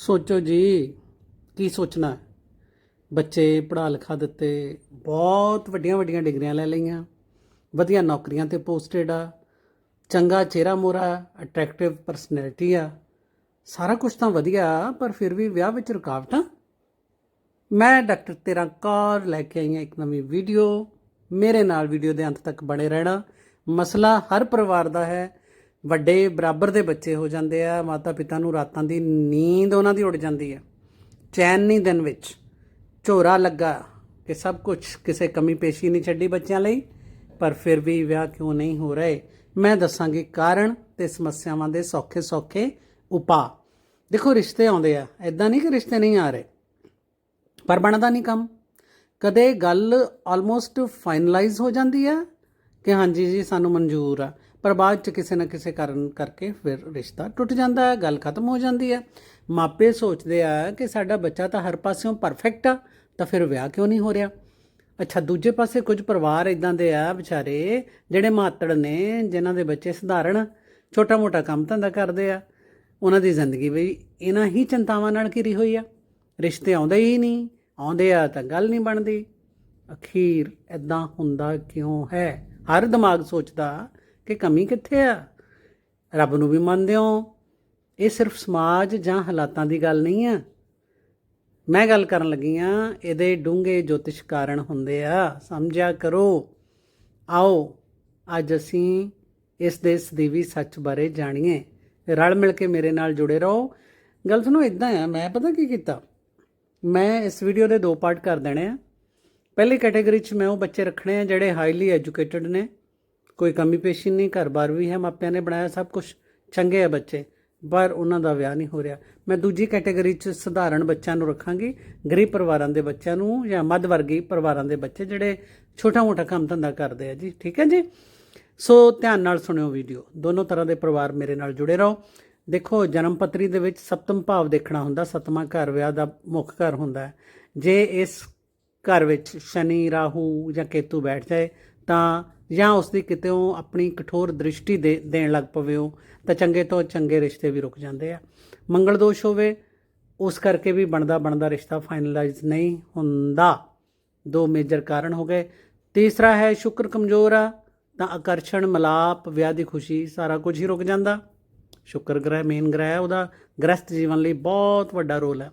ਸੋਚੋ ਜੀ, ਕੀ ਸੋਚਣਾ ਬੱਚੇ ਪੜ੍ਹਾ ਲਿਖਾ ਦਿੱਤੇ, ਬਹੁਤ ਵੱਡੀਆਂ ਵੱਡੀਆਂ ਡਿਗਰੀਆਂ ਲੈ ਲਈਆਂ, ਵਧੀਆ ਨੌਕਰੀਆਂ ਤੇ ਪੋਸਟਡ ਆ, ਚੰਗਾ ਚਿਹਰਾ ਮੋਰਾ ਅਟਰੈਕਟਿਵ ਪਰਸਨੈਲਿਟੀ ਆ, ਸਾਰਾ ਕੁਝ ਤਾਂ ਵਧੀਆ, ਪਰ ਫਿਰ ਵੀ ਵਿਆਹ ਵਿੱਚ ਰੁਕਾਵਟਾਂ? ਮੈਂ ਡਾਕਟਰ ਤੇਰਾ ਕੌਰ ਲੈ ਕੇ ਆਈ ਹਾਂ ਇੱਕ ਨਵੀਂ ਵੀਡੀਓ ਮੇਰੇ ਨਾਲ ਵੀਡੀਓ ਦੇ ਅੰਤ ਤੱਕ ਬਣੇ ਰਹਿਣਾ, ਮਸਲਾ ਹਰ ਪਰਿਵਾਰ ਦਾ ਹੈ ਵੱਡੇ ਬਰਾਬਰ ਦੇ ਬੱਚੇ ਹੋ ਜਾਂਦੇ ਆ, ਮਾਤਾ ਪਿਤਾ ਨੂੰ ਰਾਤਾਂ ਦੀ ਨੀਂਦ ਉਹਨਾਂ ਦੀ ਉੱਡ ਜਾਂਦੀ ਹੈ ਚੈਨ ਨਹੀਂ ਦਿਨ ਵਿੱਚ। ਝੋਰਾ ਲੱਗਾ ਕਿ ਸਭ ਕੁਝ ਕਿਸੇ ਕਮੀ ਪੇਸ਼ੀ ਨਹੀਂ ਛੱਡੀ ਬੱਚਿਆਂ ਲਈ, ਪਰ ਫਿਰ ਵੀ ਵਿਆਹ ਕਿਉਂ ਨਹੀਂ ਹੋ ਰਹੇ? ਮੈਂ ਦੱਸਾਂਗੀ ਕਾਰਨ ਤੇ ਸਮੱਸਿਆਵਾਂ ਦੇ ਸੌਖੇ ਸੌਖੇ ਉਪਾਅ। ਦੇਖੋ, ਰਿਸ਼ਤੇ ਆਉਂਦੇ ਆ। ਐਦਾਂ ਨਹੀਂ ਕਿ ਰਿਸ਼ਤੇ ਨਹੀਂ ਆ ਰਹੇ, ਪਰ ਬਣਦਾ ਨਹੀਂ ਕੰਮ। ਕਦੇ ਗੱਲ ਆਲਮੋਸਟ ਫਾਈਨਲਾਈਜ਼ ਹੋ ਜਾਂਦੀ ਆ ਕਿ ਹਾਂਜੀ ਜੀ, ਸਾਨੂੰ ਮਨਜ਼ੂਰ ਆ। ਪਰ ਬਾਅਦ ਚ ਕਿਸੇ ਨਾ ਕਿਸੇ ਕਾਰਨ ਕਰਕੇ ਫਿਰ ਰਿਸ਼ਤਾ ਟੁੱਟ ਜਾਂਦਾ ਹੈ, ਗੱਲ ਖਤਮ ਹੋ ਜਾਂਦੀ ਹੈ। ਮਾਪੇ ਸੋਚਦੇ ਆ ਕਿ ਸਾਡਾ ਬੱਚਾ ਤਾਂ ਹਰ ਪਾਸਿਓਂ ਪਰਫੈਕਟ ਆ, ਤਾਂ ਫਿਰ ਵਿਆਹ ਕਿਉਂ ਨਹੀਂ ਹੋ ਰਿਹਾ? ਅੱਛਾ, ਦੂਜੇ ਪਾਸੇ ਕੁਝ ਪਰਿਵਾਰ ਇਦਾਂ ਦੇ ਆ ਵਿਚਾਰੇ ਜਿਹੜੇ ਮਾਤੜ ਨੇ, ਜਿਨ੍ਹਾਂ ਦੇ ਬੱਚੇ ਸਧਾਰਨ ਛੋਟਾ-ਮੋਟਾ ਕੰਮ ਧੰਦਾ ਕਰਦੇ ਆ। ਉਹਨਾਂ ਦੀ ਜ਼ਿੰਦਗੀ ਵੀ ਇਹਨਾਂ ਹੀ ਚਿੰਤਾਵਾਂ ਨਾਲ ਘਿਰੀ ਹੋਈ ਆ। ਰਿਸ਼ਤੇ ਆਉਂਦੇ ਹੀ ਨਹੀਂ, ਆਉਂਦੇ ਆ ਤਾਂ ਗੱਲ ਨਹੀਂ ਬਣਦੀ। ਅਖੀਰ ਐਦਾਂ ਹੁੰਦਾ ਕਿਉਂ ਹੈ? ਹਰ ਦਿਮਾਗ ਸੋਚਦਾ ਕਿ ਕਮੀ ਕਿੱਥੇ ਆ? ਰੱਬ ਨੂੰ ਵੀ ਮੰਨਦੇ ਹੋ। ਇਹ ਸਿਰਫ ਸਮਾਜ ਜਾਂ ਹਾਲਾਤਾਂ ਦੀ ਗੱਲ ਨਹੀਂ ਆ। ਮੈਂ ਗੱਲ ਕਰਨ ਲੱਗੀ ਆ, ਇਹਦੇ ਡੂੰਘੇ ਜੋਤਿਸ਼ ਕਾਰਨ ਹੁੰਦੇ ਆ। ਸਮਝਿਆ ਕਰੋ। ਆਓ, ਅੱਜ ਅਸੀਂ ਇਸ ਦੇ ਸਦੀਵੀ ਸੱਚ ਬਾਰੇ ਜਾਣੀਏ। ਰਲ ਮਿਲ ਕੇ ਮੇਰੇ ਨਾਲ ਜੁੜੇ ਰਹੋ। ਗੱਲ ਸੁਣੋ ਇਦਾਂ ਆ, ਮੈਂ ਪਤਾ ਕੀ ਕੀਤਾ? ਮੈਂ ਇਸ ਵੀਡੀਓ ਦੇ ਦੋ ਪਾਰਟ ਕਰ ਦੇਣੇ ਆ। ਪਹਿਲੀ ਕੈਟਾਗਰੀ 'ਚ ਮੈਂ ਉਹ ਬੱਚੇ ਰੱਖਣੇ ਆ ਜਿਹੜੇ ਹਾਈਲੀ ਐਜੂਕੇਟਿਡ ਨੇ। ਕੋਈ ਕਮੀ ਪੇਸ਼ੀ ਨਹੀਂ ਘਰ-ਬਾਰ ਵੀ ਹੈ, ਮਾਪਿਆਂ ਨੇ ਬਣਾਇਆ ਸਭ ਕੁਝ ਚੰਗੇ ਆ ਬੱਚੇ, ਪਰ ਉਹਨਾਂ ਦਾ ਵਿਆਹ ਨਹੀਂ ਹੋ ਰਿਹਾ। ਮੈਂ ਦੂਜੀ ਕੈਟਾਗਰੀ 'ਚ ਸਧਾਰਨ ਬੱਚਿਆਂ ਨੂੰ ਰੱਖਾਂਗੀ, ਗਰੀਬ ਪਰਿਵਾਰਾਂ ਦੇ ਬੱਚਿਆਂ ਨੂੰ ਜਾਂ ਮੱਧ ਵਰਗੀ ਪਰਿਵਾਰਾਂ ਦੇ ਬੱਚੇ ਜਿਹੜੇ ਛੋਟਾ-ਮੋਟਾ ਕੰਮ ਧੰਦਾ ਕਰਦੇ ਆ ਜੀ। ਠੀਕ ਹੈ ਜੀ? ਸੋ ਧਿਆਨ ਨਾਲ ਸੁਣਿਓ ਵੀਡੀਓ। ਦੋਨੋਂ ਤਰ੍ਹਾਂ ਦੇ ਪਰਿਵਾਰ ਮੇਰੇ ਨਾਲ ਜੁੜੇ ਰਹੋ। ਦੇਖੋ, ਜਨਮ ਪੱਤਰੀ ਦੇ ਵਿੱਚ ਸਪਤਮ ਭਾਵ ਦੇਖਣਾ ਹੁੰਦਾ, ਸਤਵਾਂ ਘਰ ਵਿਆਹ ਦਾ ਮੁੱਖ ਘਰ ਹੁੰਦਾ ਹੈ। ਜੇ ਇਸ ਘਰ ਵਿੱਚ ਸ਼ਨੀ, ਰਾਹੂ ਜਾਂ ਕੇਤੂ ਬੈਠ ਜਾਏ, ਤਾਂ ਜਾਂ ਉਸ ਦੀ ਕਿਤੇੋਂ ਆਪਣੀ ਕਠੋਰ ਦ੍ਰਿਸ਼ਟੀ ਦੇ ਦੇਣ ਲੱਗ ਪਵੇ ਉਹ, ਤਾਂ ਚੰਗੇ ਤੋਂ ਚੰਗੇ ਰਿਸ਼ਤੇ ਵੀ ਰੁਕ ਜਾਂਦੇ ਆ। ਮੰਗਲ ਦੋਸ਼ ਹੋਵੇ, ਉਸ ਕਰਕੇ ਵੀ ਬਣਦਾ ਬਣਦਾ ਰਿਸ਼ਤਾ ਫਾਈਨਲਾਈਜ਼ ਨਹੀਂ ਹੁੰਦਾ। ਦੋ ਮੇਜਰ ਕਾਰਨ ਹੋ ਗਏ। ਤੀਸਰਾ ਹੈ ਸ਼ੁਕਰ ਕਮਜ਼ੋਰ ਆ, ਤਾਂ ਆਕਰਸ਼ਣ, ਮਲਾਪ, ਵਿਆਹ ਦੀ ਖੁਸ਼ੀ, ਸਾਰਾ ਕੁਝ ਹੀ ਰੁਕ ਜਾਂਦਾ। ਸ਼ੁਕਰ ਗ੍ਰਹਿ ਮੇਨ ਗ੍ਰਹਿ ਉਹਦਾ ਗ੍ਰਸਤ ਜੀਵਨ ਲਈ ਬਹੁਤ ਵੱਡਾ ਰੋਲ ਹੈ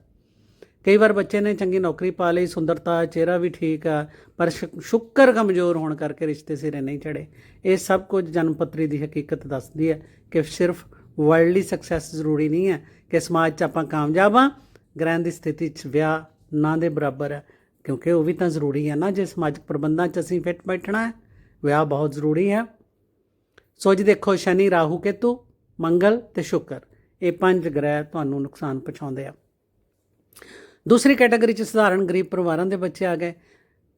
ਕਈ ਵਾਰ ਬੱਚੇ ਨੇ ਚੰਗੀ ਨੌਕਰੀ ਪਾ ਲਈ, ਸੁੰਦਰਤਾ, ਚਿਹਰਾ ਵੀ ਠੀਕ ਆ, ਪਰ ਸ਼ੁ- ਸ਼ੁੱਕਰ ਕਮਜ਼ੋਰ ਹੋਣ ਕਰਕੇ ਰਿਸ਼ਤੇ ਸਿਰੇ ਨਹੀਂ ਚੜੇ ਇਹ ਸਭ ਕੁਝ ਜਨਮ ਪੱਤਰੀ ਦੀ ਹਕੀਕਤ ਦੱਸਦੀ ਹੈ ਕਿ ਸਿਰਫ ਵਰਲਡਲੀ ਸਕਸੈਸ ਜ਼ਰੂਰੀ ਨਹੀਂ ਹੈ ਕਿ ਸਮਾਜ 'ਚ ਆਪਾਂ ਕਾਮਯਾਬ ਆ ਗ੍ਰਹਿ ਦੀ ਸਥਿਤੀ 'ਚ ਵਿਆਹ ਨਾ ਦੇ ਬਰਾਬਰ ਹੈ, ਕਿਉਂਕਿ ਉਹ ਵੀ ਤਾਂ ਜ਼ਰੂਰੀ ਹੈ ਨਾ, ਜੇ ਸਮਾਜਿਕ ਪ੍ਰਬੰਧਾਂ 'ਚ ਅਸੀਂ ਫਿੱਟ ਬੈਠਣਾ ਹੈ, ਵਿਆਹ ਬਹੁਤ ਜ਼ਰੂਰੀ ਹੈ। ਸੋ ਜੀ ਦੇਖੋ, ਸ਼ਨੀ, ਰਾਹੂ, ਕੇਤੂ, ਮੰਗਲ ਤੇ ਸ਼ੁਕਰ, ਇਹ ਪੰਜ ਗ੍ਰਹਿ ਤੁਹਾਨੂੰ ਨੁਕਸਾਨ ਪਹੁੰਚਾਉਂਦੇ ਆ। ਦੂਸਰੀ ਕੈਟਾਗਰੀ ਚ ਸਧਾਰਨ ਗਰੀਬ ਪਰਿਵਾਰਾਂ ਦੇ ਬੱਚੇ ਆ ਗਏ।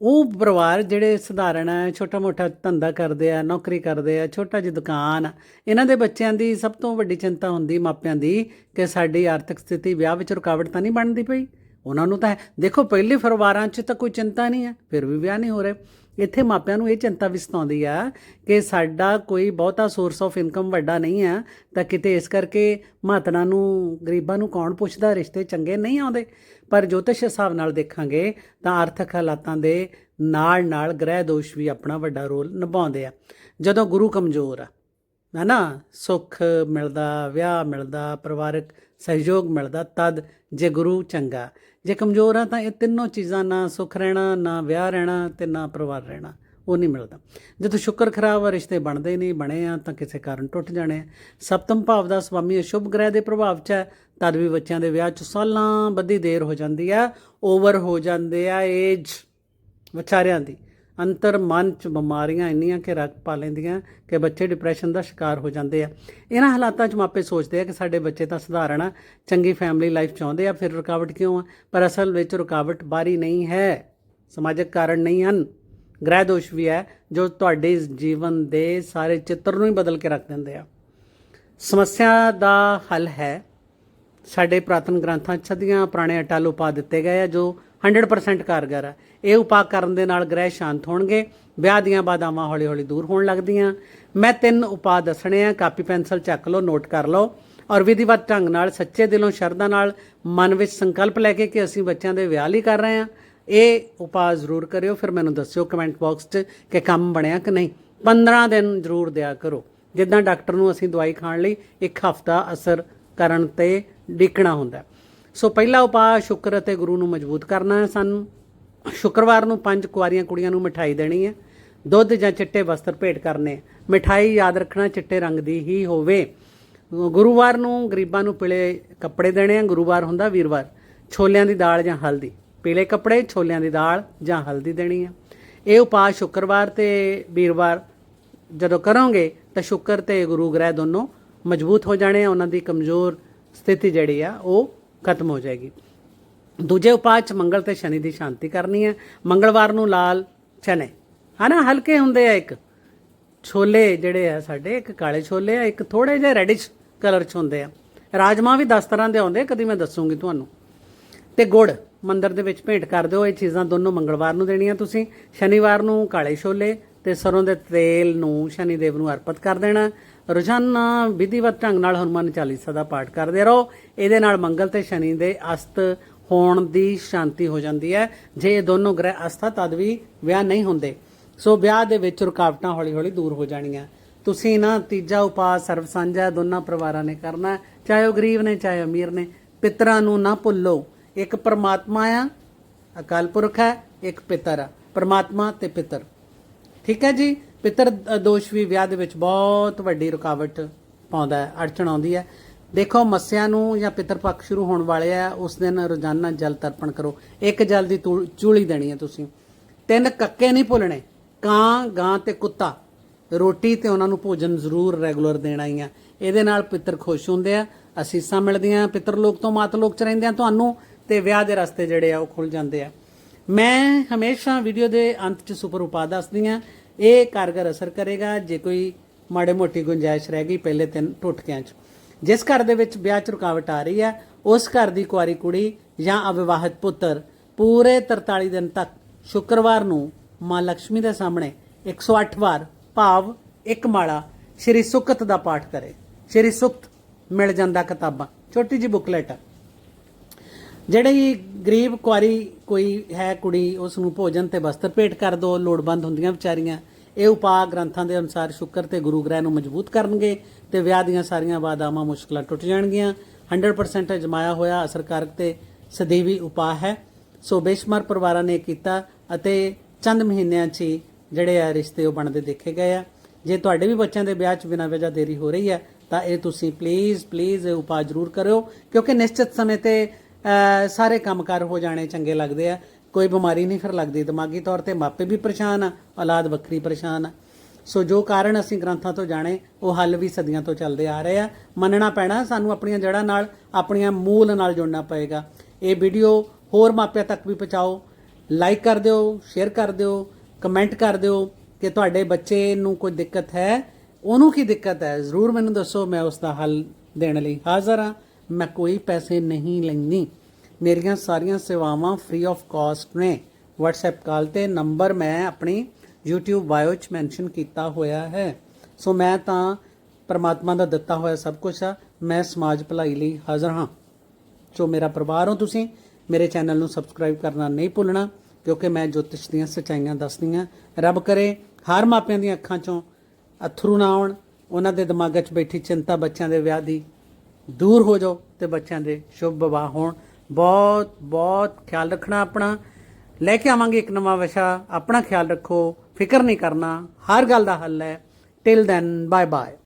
ਉਹ ਪਰਿਵਾਰ ਜਿਹੜੇ ਸਧਾਰਨ ਹੈ ਛੋਟਾ ਮੋਟਾ ਧੰਦਾ ਕਰਦੇ ਆ, ਨੌਕਰੀ ਕਰਦੇ ਆ, ਛੋਟਾ ਜਿਹੀ ਦੁਕਾਨ ਇਹਨਾਂ ਦੇ ਬੱਚਿਆਂ ਦੀ ਸਭ ਤੋਂ ਵੱਡੀ ਚਿੰਤਾ ਹੁੰਦੀ ਮਾਪਿਆਂ ਦੀ ਕਿ ਸਾਡੀ ਆਰਥਿਕ ਸਥਿਤੀ ਵਿਆਹ ਵਿੱਚ ਰੁਕਾਵਟ ਤਾਂ ਨਹੀਂ ਬਣਦੀ ਪਈ। ਉਹਨਾਂ ਨੂੰ ਤਾਂ ਹੈ। ਦੇਖੋ, ਪਹਿਲੇ ਪਰਿਵਾਰਾਂ 'ਚ ਤਾਂ ਕੋਈ ਚਿੰਤਾ ਨਹੀਂ ਹੈ ਫਿਰ ਵੀ ਵਿਆਹ ਨਹੀਂ ਹੋ ਰਹੇ। ਇੱਥੇ ਮਾਪਿਆਂ ਨੂੰ ਇਹ ਚਿੰਤਾ ਵੀ ਸਤਾਉਂਦੀ ਆ ਕਿ ਸਾਡਾ ਕੋਈ ਬਹੁਤਾ ਸੋਰਸ ਆਫ ਇਨਕਮ ਵੱਡਾ ਨਹੀਂ ਆ, ਤਾਂ ਕਿਤੇ ਇਸ ਕਰਕੇ ਮਾਤਨਾ ਨੂੰ, ਗਰੀਬਾਂ ਨੂੰ ਕੌਣ ਪੁੱਛਦਾ, ਰਿਸ਼ਤੇ ਚੰਗੇ ਨਹੀਂ ਆਉਂਦੇ। ਪਰ ਜੋਤਿਸ਼ ਹਿਸਾਬ ਨਾਲ ਦੇਖਾਂਗੇ ਤਾਂ ਆਰਥਿਕ ਹਾਲਾਤਾਂ ਦੇ ਨਾਲ ਨਾਲ ਗ੍ਰਹਿ ਦੋਸ਼ ਵੀ ਆਪਣਾ ਵੱਡਾ ਰੋਲ ਨਿਭਾਉਂਦੇ ਆ। ਜਦੋਂ ਗੁਰੂ ਕਮਜ਼ੋਰ ਆ ਹੈ ਨਾ ਸੁੱਖ ਮਿਲਦਾ, ਵਿਆਹ ਮਿਲਦਾ, ਪਰਿਵਾਰਕ ਸਹਿਯੋਗ ਮਿਲਦਾ, ਤਦ ਜੇ ਗੁਰੂ ਚੰਗਾ। ਜੇ ਕਮਜ਼ੋਰ ਆ ਤਾਂ ਇਹ ਤਿੰਨੋਂ ਚੀਜ਼ਾਂ ਨਾ ਸੁੱਖ ਰਹਿਣਾ, ਨਾ ਵਿਆਹ ਰਹਿਣਾ ਤੇ ਨਾ ਪਰਿਵਾਰ ਰਹਿਣਾ, ਉਹ ਨਹੀਂ ਮਿਲਦਾ। ਜਦੋਂ ਸ਼ੁਕਰ ਖਰਾਬ ਆ ਰਿਸ਼ਤੇ ਬਣਦੇ ਨਹੀਂ, ਬਣੇ ਆ ਤਾਂ ਕਿਸੇ ਕਾਰਨ ਟੁੱਟ ਜਾਣੇ ਆ। ਸਪਤਮ ਭਾਵ ਦਾ ਸਵਾਮੀ ਅਸ਼ੁਭ ਗ੍ਰਹਿ ਦੇ ਪ੍ਰਭਾਵ 'ਚ ਹੈ, ਤਦ ਵੀ ਬੱਚਿਆਂ ਦੇ ਵਿਆਹ 'ਚ ਸਾਲਾਂ ਬੱਧੀ ਦੇਰ ਹੋ ਜਾਂਦੀ ਆ ਓਵਰ ਹੋ ਜਾਂਦੇ ਆ ਏਜ ਵਿਚਾਰਿਆਂ ਦੀ। ਅੰਤਰ ਮਨ ਚ ਬਿਮਾਰੀਆਂ ਇੰਨੀਆਂ ਕਿ ਰੱਖ ਪਾ ਲੈਂਦੀਆਂ ਕਿ ਬੱਚੇ ਡਿਪਰੈਸ਼ਨ ਦਾ ਸ਼ਿਕਾਰ ਹੋ ਜਾਂਦੇ ਆ। ਇਹਨਾਂ ਹਾਲਾਤਾਂ 'ਚ ਮਾਪੇ ਸੋਚਦੇ ਆ ਕਿ ਸਾਡੇ ਬੱਚੇ ਤਾਂ ਸਧਾਰਨ ਆ, ਚੰਗੀ ਫੈਮਿਲੀ ਲਾਈਫ ਚਾਹੁੰਦੇ ਆ, ਫਿਰ ਰੁਕਾਵਟ ਕਿਉਂ ਆ? ਪਰ ਅਸਲ ਵਿੱਚ ਰੁਕਾਵਟ ਬਾਹਰੀ ਨਹੀਂ ਹੈ, ਸਮਾਜਿਕ ਕਾਰਨ ਨਹੀਂ ਹਨ। ਗ੍ਰਹਿ ਦੋਸ਼ ਵੀ ਹੈ, ਜੋ ਤੁਹਾਡੇ ਜੀਵਨ ਦੇ ਸਾਰੇ ਚਿੱਤਰ ਨੂੰ ਹੀ ਬਦਲ ਕੇ ਰੱਖ ਦਿੰਦੇ ਆ। ਸਮੱਸਿਆ ਦਾ ਹੱਲ ਹੈ। ਸਾਡੇ ਪ੍ਰਾਤਨ ਗ੍ਰੰਥਾਂ 'ਚ ਸਦੀਆਂ ਪੁਰਾਣੇ ਅਟਲ ਪਾ ਦਿੱਤੇ ਗਏ ਆ, ਜੋ 100% ਕਾਰਗਰ ਆ। ਇਹ ਉਪਾਅ ਕਰਨ ਦੇ ਨਾਲ ਗ੍ਰਹਿ ਸ਼ਾਂਤ ਹੋਣਗੇ, ਵਿਆਹ ਦੀਆਂ ਬਾਧਾਵਾਂ ਹੌਲੀ-ਹੌਲੀ ਦੂਰ ਹੋਣ ਲੱਗਦੀਆਂ। ਮੈਂ ਤਿੰਨ ਉਪਾਅ ਦੱਸਣੇ ਆ, ਕਾਪੀ, ਪੈਨਸਲ ਚੱਕ ਲਓ, ਨੋਟ ਕਰ ਲਓ ਔਰ ਵਿਧੀਵਤ ਢੰਗ ਨਾਲ, ਸੱਚੇ ਦਿਲੋਂ, ਸ਼ਰਧਾ ਨਾਲ, ਮਨ ਵਿੱਚ ਸੰਕਲਪ ਲੈ ਕੇ ਕਿ ਅਸੀਂ ਬੱਚਿਆਂ ਦੇ ਵਿਆਹ ਲਈ ਕਰ ਰਹੇ ਹਾਂ। ਇਹ ਉਪਾਅ ਜ਼ਰੂਰ ਕਰਿਓ, ਫਿਰ ਮੈਨੂੰ ਦੱਸਿਓ ਕਮੈਂਟ ਬਾਕਸ 'ਚ ਕਿ ਕੰਮ ਬਣਿਆ ਕਿ ਨਹੀਂ। 15 ਦਿਨ ਜ਼ਰੂਰ ਦਿਆ ਕਰੋ। ਜਿੱਦਾਂ ਡਾਕਟਰ ਨੂੰ ਅਸੀਂ ਦਵਾਈ ਖਾਣ ਲਈ ਇੱਕ ਹਫਤਾ ਅਸਰ ਕਰਨ ਤੇ ਡਿੱਕਣਾ ਹੁੰਦਾ। ਸੋ ਪਹਿਲਾ ਉਪਾਅ ਸ਼ੁਕਰ ਅਤੇ ਗੁਰੂ ਨੂੰ ਮਜ਼ਬੂਤ ਕਰਨਾ ਹੈ ਸਾਨੂੰ। ਸ਼ੁੱਕਰਵਾਰ ਨੂੰ ਪੰਜ ਕੁਆਰੀਆਂ ਕੁੜੀਆਂ ਨੂੰ ਮਿਠਾਈ ਦੇਣੀ ਹੈ। ਦੁੱਧ ਜਾਂ ਚਿੱਟੇ ਵਸਤਰ ਭੇਟ ਕਰਨੇ ਹੈ। ਮਿਠਾਈ ਯਾਦ ਰੱਖਣਾ ਚਿੱਟੇ ਰੰਗ ਦੀ ਹੀ ਹੋਵੇ। ਗੁਰੂਵਾਰ ਨੂੰ ਗਰੀਬਾਂ ਨੂੰ ਪੀਲੇ ਕੱਪੜੇ ਦੇਣੇ ਆ ਗੁਰੂਵਾਰ ਹੁੰਦਾ ਵੀਰਵਾਰ। ਛੋਲਿਆਂ ਦੀ ਦਾਲ ਜਾਂ ਹਲਦੀ। ਪੀਲੇ ਕੱਪੜੇ, ਛੋਲਿਆਂ ਦੀ ਦਾਲ ਜਾਂ ਹਲਦੀ ਦੇਣੀ ਆ ਇਹ ਉਪਾਅ ਸ਼ੁੱਕਰਵਾਰ ਤੇ ਵੀਰਵਾਰ ਜਦੋਂ ਕਰੋਗੇ ਤਾਂ ਸ਼ੁੱਕਰ ਤੇ ਗੁਰੂ ਗ੍ਰਹਿ ਦੋਨੋਂ ਮਜ਼ਬੂਤ ਹੋ ਜਾਣੇ ਆ ਉਹਨਾਂ ਦੀ ਕਮਜ਼ੋਰ ਸਥਿਤੀ ਜਿਹੜੀ ਆ, ਉਹ ਖਤਮ ਹੋ ਜਾਏਗੀ। ਦੂਜੇ ਉਪਾਅ ਚ ਮੰਗਲ ਤੇ ਸ਼ਨੀ ਦੀ ਸ਼ਾਂਤੀ ਕਰਨੀ ਹੈ। ਮੰਗਲਵਾਰ ਨੂੰ ਲਾਲ ਚਨੇ। ਹਨਾ ਹਲਕੇ ਹੁੰਦੇ ਆ ਇੱਕ। ਛੋਲੇ ਜਿਹੜੇ ਆ ਸਾਡੇ ਇੱਕ ਕਾਲੇ ਛੋਲੇ ਆ ਇੱਕ ਥੋੜੇ ਜਿਹੇ ਰੈਡਿਸ਼ ਕਲਰ ਚ ਹੁੰਦੇ ਆ। ਰਾਜਮਾ ਵੀ 10 ਤਰ੍ਹਾਂ ਦੇ ਆਉਂਦੇ ਆ, ਕਦੀ ਮੈਂ ਦੱਸੂਗੀ ਤੁਹਾਨੂੰ। ਤੇ ਗੁੜ ਮੰਦਰ ਦੇ ਵਿੱਚ ਭੇਂਟ ਕਰ ਦਿਓ ਇਹ ਚੀਜ਼ਾਂ ਦੋਨੋਂ ਮੰਗਲਵਾਰ ਨੂੰ ਦੇਣੀਆਂ ਤੁਸੀਂ। ਸ਼ਨੀਵਾਰ ਨੂੰ ਕਾਲੇ ਛੋਲੇ ਤੇ ਸਰੋਂ ਦੇ ਤੇਲ ਨੂੰ ਸ਼ਨੀ ਦੇਵ ਨੂੰ ਅਰਪਿਤ ਕਰ ਦੇਣਾ। ਰੋਜ਼ਾਨਾ ਵਿਧੀਵਤ ਢੰਗ ਨਾਲ ਹਨੂਮਾਨ ਚਾਲੀਸਾ ਦਾ ਪਾਠ ਕਰਦੇ ਰਹੋ। ਇਹਦੇ ਨਾਲ ਮੰਗਲ ਤੇ ਸ਼ਨੀ ਦੇ ਅਸਤ ਹੋਣ ਦੀ ਸ਼ਾਂਤੀ ਹੋ ਜਾਂਦੀ ਹੈ। ਜੇ ਇਹ ਦੋਨੋਂ ਗ੍ਰਹਿ ਅਸਥਾ ਤਦ ਵੀ ਵਿਆਹ ਨਹੀਂ ਹੁੰਦੇ। ਸੋ ਵਿਆਹ ਦੇ ਵਿੱਚ ਰੁਕਾਵਟਾਂ ਹੌਲੀ-ਹੌਲੀ ਦੂਰ ਹੋ ਜਾਣੀਆਂ। ਤੁਸੀਂ ਨਾ ਤੀਜਾ ਉਪਾਅ ਸਰਬ ਸਾਂਝਾ ਦੋਨਾਂ ਪਰਿਵਾਰਾਂ ਨੇ ਕਰਨਾ ਚਾਹੇ ਉਹ ਗਰੀਬ ਨੇ, ਚਾਹੇ ਅਮੀਰ ਨੇ, ਪਿਤਰਾਂ ਨੂੰ ਨਾ ਭੁੱਲੋ। ਇੱਕ ਪਰਮਾਤਮਾ ਆ, ਅਕਾਲ ਪੁਰਖ ਹੈ, ਇੱਕ ਪਿਤਰ ਆ। ਪਰਮਾਤਮਾ ਤੇ ਪਿਤਰ। ਠੀਕ ਹੈ ਜੀ? ਪਿਤਰ ਦੋਸ਼ ਵੀ ਵਿਆਹ ਦੇ ਵਿੱਚ ਬਹੁਤ ਵੱਡੀ ਰੁਕਾਵਟ ਪਾਉਂਦਾ ਹੈ, ਅੜਚਣ ਆਉਂਦੀ ਹੈ। ਦੇਖੋ, ਮੱਸਿਆ ਨੂੰ ਜਾਂ ਪਿਤਰ ਪੱਖ ਸ਼ੁਰੂ ਹੋਣ ਵਾਲੇ ਆ, ਉਸ ਦਿਨ ਰੋਜ਼ਾਨਾ ਜਲ ਤਰਪਣ ਕਰੋ। ਇੱਕ ਜਲ ਦੀ ਤੂ- ਚੂਲੀ ਦੇਣੀ ਹੈ ਤੁਸੀਂ। ਤਿੰਨ ਕੱਕੇ ਨਹੀਂ ਭੁੱਲਣੇ, ਕਾਂ, ਗਾਂ ਤੇ ਕੁੱਤਾ। ਰੋਟੀ ਤੇ ਉਹਨਾਂ ਨੂੰ ਭੋਜਨ ਜ਼ਰੂਰ ਰੈਗੂਲਰ ਦੇਣਾ ਹੀ ਆ। ਇਹਦੇ ਨਾਲ ਪਿੱਤਰ ਖੁਸ਼ ਹੁੰਦੇ ਆ, ਅਸੀਸਾਂ ਮਿਲਦੀਆਂ ਪਿੱਤਰ ਲੋਕ ਤੋਂ ਮਾਤ ਲੋਕ ਚ ਰਹਿੰਦੇ ਆ ਤੁਹਾਨੂੰ ਤੇ ਵਿਆਹ ਦੇ ਰਸਤੇ ਜਿਹੜੇ ਆ ਉਹ ਖੁੱਲ ਜਾਂਦੇ ਆ। ਮੈਂ ਹਮੇਸ਼ਾ ਵੀਡੀਓ ਦੇ ਅੰਤ ਚ ਸੁਪਰ ਉਪਾਅ ਦੱਸਦੀ ਆ ਇਹ ਕਾਰਗਰ ਅਸਰ ਕਰੇਗਾ ਜੇ ਕੋਈ ਮਾੜੇ ਮੋਟੀ ਗੁੰਜਾਇਸ਼ ਰਹਿ ਗਈ ਪਹਿਲੇ ਤਿੰਨ ਟੁਟਕਿਆਂ ਚ। ਜਿਸ ਘਰ ਦੇ ਵਿੱਚ ਵਿਆਹ ਚ ਰੁਕਾਵਟ ਆ ਰਹੀ ਹੈ ਉਸ ਘਰ ਦੀ ਕੁਆਰੀ ਕੁੜੀ ਜਾਂ ਅਵਿਵਾਹਿਤ ਪੁੱਤਰ ਪੂਰੇ 43 ਦਿਨ ਤੱਕ ਸ਼ੁੱਕਰਵਾਰ ਨੂੰ ਮਾਂ ਲక్ష్ਮੀ ਦੇ ਸਾਹਮਣੇ 108 ਵਾਰ ਭਾਵ ਇੱਕ ਮਾਲਾ ਸ਼੍ਰੀ ਸੁਕਤ ਦਾ ਪਾਠ ਕਰੇ। ਸ਼੍ਰੀ ਸੁਕਤ ਮਿਲ ਜਾਂਦਾ ਕਿਤਾਬਾਂ। ਛੋਟੀ ਜੀ ਬੁਕਲੇਟ ਹੈ ਜਿਹੜੀ ਗਰੀਬ ਕੁਆਰੀ ਕੋਈ ਹੈ, ਕੁੜੀ, ਉਸ ਨੂੰ ਭੋਜਨ ਤੇ ਵਸਤਰ ਭੇਟ ਕਰ ਦੋ, ਲੋੜਵੰਦ ਹੁੰਦੀਆਂ ਵਿਚਾਰੀਆਂ, ਇਹ ਉਪਾਅ ਗ੍ਰੰਥਾਂ ਦੇ ਅਨੁਸਾਰ ਸ਼ੁਕਰ ਤੇ ਗੁਰੂ ਗ੍ਰਹਿ ਨੂੰ ਮਜ਼ਬੂਤ ਕਰਨਗੇ ਤੇ ਵਿਆਹ ਦੀਆਂ ਸਾਰੀਆਂ ਬਾਦਾਮਾਂ ਮੁਸ਼ਕਲਾਂ ਟੁੱਟ ਜਾਣਗੀਆਂ। 100% ਅਜਮਾਇਆ ਹੋਇਆ ਅਸਰਕਾਰਕ ਤੇ ਸਦੀਵੀ ਉਪਾਅ ਹੈ। ਸੋ ਬੇਸ਼ਮਾਰ ਪਰਿਵਾਰਾਂ ਨੇ ਇਹ ਕੀਤਾ ਅਤੇ ਚੰਦ ਮਹੀਨਿਆਂ 'ਚ ਹੀ ਜਿਹੜੇ ਆ ਰਿਸ਼ਤੇ ਉਹ ਬਣਦੇ ਦੇਖੇ ਗਏ ਆ। ਜੇ ਤੁਹਾਡੇ ਵੀ ਬੱਚਿਆਂ ਦੇ ਵਿਆਹ 'ਚ ਬਿਨਾਂ ਵਜ੍ਹਾ ਦੇਰੀ ਹੋ ਰਹੀ ਹੈ, ਤਾਂ ਇਹ ਤੁਸੀਂ ਪਲੀਜ਼ ਪਲੀਜ਼ ਇਹ ਉਪਾਅ ਜ਼ਰੂਰ ਕਰਿਓ, ਕਿਉਂਕਿ ਨਿਸ਼ਚਿਤ ਸਮੇਂ ਤੇ ਸਾਰੇ ਕੰਮਕਾਰ ਹੋ ਜਾਣੇ, ਚੰਗੇ ਲੱਗਦੇ ਆ। ਕੋਈ ਬਿਮਾਰੀ ਨਹੀਂ ਫਿਰ ਲੱਗਦੀ ਦਿਮਾਗੀ ਤੌਰ ਤੇ। ਮਾਪੇ ਵੀ ਪਰੇਸ਼ਾਨ ਆ, ਔਲਾਦ ਵੱਖਰੀ ਪਰੇਸ਼ਾਨ ਆ। ਸੋ ਜੋ ਕਾਰਨ ਅਸੀਂ ਗ੍ਰੰਥਾਂ ਤੋਂ ਜਾਣੇ, ਉਹ ਹੱਲ ਵੀ ਸਦੀਆਂ ਤੋਂ ਚੱਲਦੇ ਆ ਰਹੇ ਆ। ਮੰਨਣਾ ਪੈਣਾ, ਸਾਨੂੰ ਆਪਣੀਆਂ ਜੜ੍ਹਾਂ ਨਾਲ, ਆਪਣੀਆਂ ਮੂਲ ਨਾਲ ਜੁੜਨਾ ਪਏਗਾ। ਇਹ ਵੀਡੀਓ ਹੋਰ ਮਾਪਿਆਂ ਤੱਕ ਵੀ ਪਹੁੰਚਾਓ। ਲਾਈਕ ਕਰ ਦਿਓ ਸ਼ੇਅਰ ਕਰ ਦਿਓ ਕਮੈਂਟ ਕਰ ਦਿਓ ਕਿ ਤੁਹਾਡੇ ਬੱਚੇ ਨੂੰ ਕੋਈ ਦਿੱਕਤ ਹੈ। ਉਹਨੂੰ ਕੀ ਦਿੱਕਤ ਹੈ? ਜ਼ਰੂਰ ਮੈਨੂੰ ਦੱਸੋ, ਮੈਂ ਉਸ ਦਾ ਹੱਲ ਦੇਣ ਲਈ ਹਾਜ਼ਰ ਹਾਂ। ਮੈਂ ਕੋਈ ਪੈਸੇ ਨਹੀਂ ਲੈਂਦੀ। ਮੇਰੀਆਂ ਸਾਰੀਆਂ ਸੇਵਾਵਾਂ ਫ੍ਰੀ ਆਫ ਕਾਸਟ ਨੇ। WhatsApp ਕਾਲ ਤੇ ਨੰਬਰ ਮੈਂ ਆਪਣੀ YouTube ਬਾਇਓ 'ਚ ਮੈਂਸ਼ਨ ਕੀਤਾ ਹੋਇਆ ਹੈ। ਸੋ ਮੈਂ ਤਾਂ ਪਰਮਾਤਮਾ ਦਾ ਦਿੱਤਾ ਹੋਇਆ ਸਭ ਕੁਝ ਆ। ਮੈਂ ਸਮਾਜ ਭਲਾਈ ਲਈ ਹਾਜ਼ਰ ਹਾਂ। ਸੋ ਮੇਰਾ ਪਰਿਵਾਰ ਹੋ ਤੁਸੀਂ, ਮੇਰੇ ਚੈਨਲ ਨੂੰ ਸਬਸਕ੍ਰਾਈਬ ਕਰਨਾ ਨਹੀਂ ਭੁੱਲਣਾ, ਕਿਉਂਕਿ ਮੈਂ ਜੋਤਿਸ਼ ਦੀਆਂ ਸੱਚਾਈਆਂ ਦੱਸਦੀਆਂ ਰੱਬ ਕਰੇ ਹਰ ਮਾਪਿਆਂ ਦੀਆਂ ਅੱਖਾਂ 'ਚੋਂ ਅਥਰੂ ਨਾ ਆਉਣ, ਉਹਨਾਂ ਦੇ ਦਿਮਾਗਾਂ 'ਚ ਬੈਠੀ ਚਿੰਤਾ ਬੱਚਿਆਂ ਦੇ ਵਿਆਹ ਦੀ। ਦੂਰ ਹੋ ਜਾਓ ਤੇ ਬੱਚਿਆਂ ਦੇ ਸ਼ੁਭ ਵਿਵਾਹ ਹੋਣ। ਬਹੁਤ ਬਹੁਤ ਖਿਆਲ ਰੱਖਣਾ ਆਪਣਾ। ਲੈ ਕੇ ਆਵਾਂਗੇ ਇੱਕ ਨਵਾਂ ਵਿਸ਼ਾ। ਆਪਣਾ ਖਿਆਲ ਰੱਖੋ, ਫਿਕਰ ਨਹੀਂ ਕਰਨਾ। ਹਰ ਗੱਲ ਦਾ ਹੱਲ ਹੈ। Till then bye bye